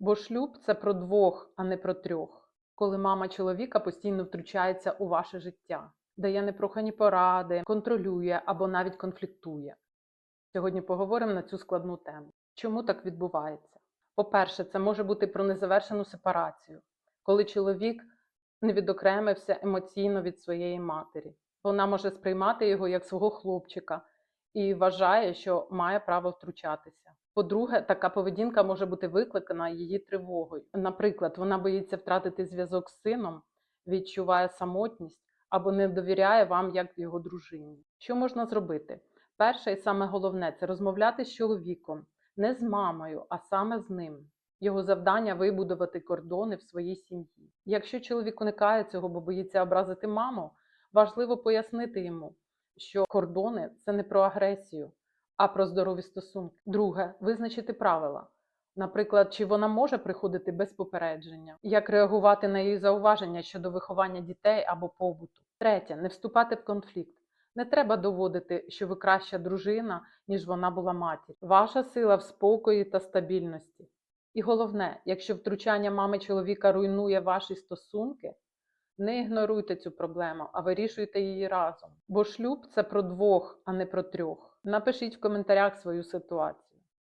Бо шлюб це про двох, а не про трьох. Коли мама чоловіка постійно втручається у ваше життя, дає непрохані поради, контролює або навіть конфліктує. Сьогодні поговоримо на цю складну тему. Чому так відбувається? По-перше, це може бути про незавершену сепарацію, коли чоловік не відокремився емоційно від своєї матері. Вона може сприймати його як свого хлопчика і вважає, що має право втручатися. По-друге, така поведінка може бути викликана її тривогою. Наприклад, вона боїться втратити зв'язок з сином, відчуває самотність або не довіряє вам як його дружині. Що можна зробити? Перше і саме головне це розмовляти з чоловіком, не з мамою, а саме з ним. Його завдання вибудувати кордони в своїй сім'ї. Якщо чоловік уникає цього, бо боїться образити маму, важливо пояснити йому, що кордони це не про агресію, а про здорові стосунки. Друге, визначити правила. Наприклад, чи вона може приходити без попередження, як реагувати на її зауваження щодо виховання дітей або побуту. Третє, не вступати в конфлікт. Не треба доводити, що ви краща дружина, ніж вона була матір. Ваша сила в спокої та стабільності. І головне, якщо втручання мами чоловіка руйнує ваші стосунки, не ігноруйте цю проблему, а вирішуйте її разом. Бо шлюб це про двох, а не про трьох. Напишіть в коментарях свою ситуацію.